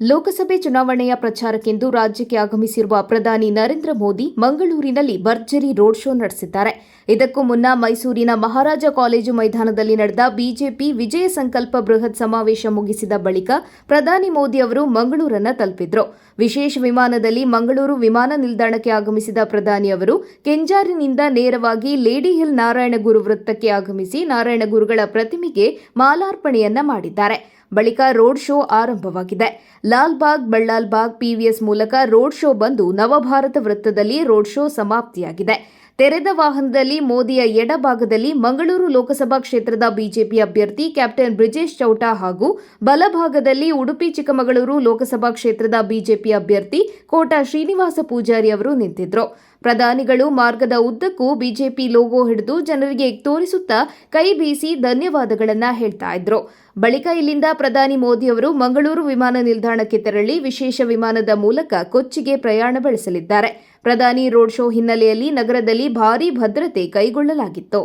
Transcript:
ಲೋಕಸಭೆ ಚುನಾವಣೆಯ ಪ್ರಚಾರಕ್ಕೆಂದು ರಾಜ್ಯಕ್ಕೆ ಆಗಮಿಸಿರುವ ಪ್ರಧಾನಿ ನರೇಂದ್ರ ಮೋದಿ ಮಂಗಳೂರಿನಲ್ಲಿ ಭರ್ಜರಿ ರೋಡ್ ಶೋ ನಡೆಸಿದ್ದಾರೆ. ಇದಕ್ಕೂ ಮುನ್ನ ಮೈಸೂರಿನ ಮಹಾರಾಜ ಕಾಲೇಜು ಮೈದಾನದಲ್ಲಿ ನಡೆದ ಬಿಜೆಪಿ ವಿಜಯ ಸಂಕಲ್ಪ ಬೃಹತ್ ಸಮಾವೇಶ ಮುಗಿಸಿದ ಬಳಿಕ ಪ್ರಧಾನಿ ಮೋದಿ ಅವರು ಮಂಗಳೂರನ್ನ ತಲುಪಿದ್ರು. ವಿಶೇಷ ವಿಮಾನದಲ್ಲಿ ಮಂಗಳೂರು ವಿಮಾನ ನಿಲ್ದಾಣಕ್ಕೆ ಆಗಮಿಸಿದ ಪ್ರಧಾನಿ ಅವರು ಕೆಂಜಾರಿನಿಂದ ನೇರವಾಗಿ ಲೇಡಿ ಹಿಲ್ ನಾರಾಯಣಗುರು ವೃತ್ತಕ್ಕೆ ಆಗಮಿಸಿ ನಾರಾಯಣಗುರುಗಳ ಪ್ರತಿಮೆಗೆ ಮಾಲಾರ್ಪಣೆಯನ್ನ ಮಾಡಿದ್ದಾರೆ. ಬಳಿಕ ರೋಡ್ ಶೋ ಆರಂಭವಾಗಿದೆ. ಲಾಲ್ಬಾಗ್, ಬಳ್ಳಾಲ್ಬಾಗ್ ಪಿವಿಎಸ್ ಮೂಲಕ ರೋಡ್ ಶೋ ಬಂದು ನವಭಾರತ ವೃತ್ತದಲ್ಲಿ ರೋಡ್ ಶೋ ಸಮಾಪ್ತಿಯಾಗಿದೆ. ತೆರೆದ ವಾಹನದಲ್ಲಿ ಮೋದಿಯ ಎಡಭಾಗದಲ್ಲಿ ಮಂಗಳೂರು ಲೋಕಸಭಾ ಕ್ಷೇತ್ರದ ಬಿಜೆಪಿ ಅಭ್ಯರ್ಥಿ ಕ್ಯಾಪ್ಟನ್ ಬ್ರಿಜೇಶ್ ಚೌಟಾ ಹಾಗೂ ಬಲಭಾಗದಲ್ಲಿ ಉಡುಪಿ, ಚಿಕ್ಕಮಗಳೂರು ಲೋಕಸಭಾ ಕ್ಷೇತ್ರದ ಬಿಜೆಪಿ ಅಭ್ಯರ್ಥಿ ಕೋಟಾ ಶ್ರೀನಿವಾಸ ಪೂಜಾರಿ ಅವರು ನಿಂತಿದ್ರು. ಪ್ರಧಾನಿಗಳು ಮಾರ್ಗದ ಉದ್ದಕ್ಕೂ ಬಿಜೆಪಿ ಲೋಗೋ ಹಿಡಿದು ಜನರಿಗೆ ತೋರಿಸುತ್ತಾ ಕೈ ಬೀಸಿ ಧನ್ಯವಾದಗಳನ್ನು ಹೇಳ್ತಾ ಇದ್ರು. ಬಳಿಕ ಇಲ್ಲಿಂದ ಪ್ರಧಾನಿ ಮೋದಿ ಅವರು ಮಂಗಳೂರು ವಿಮಾನ ನಿಲ್ದಾಣಕ್ಕೆ ತೆರಳಿ ವಿಶೇಷ ವಿಮಾನದ ಮೂಲಕ ಕೊಚ್ಚಿಗೆ ಪ್ರಯಾಣ ಬೆಳೆಸಲಿದ್ದಾರೆ. ಪ್ರಧಾನಿ ರೋಡ್ ಶೋ ಹಿನ್ನೆಲೆಯಲ್ಲಿ ನಗರದಲ್ಲಿ ಭಾರೀ ಭದ್ರತೆ ಕೈಗೊಳ್ಳಲಾಗಿತ್ತು.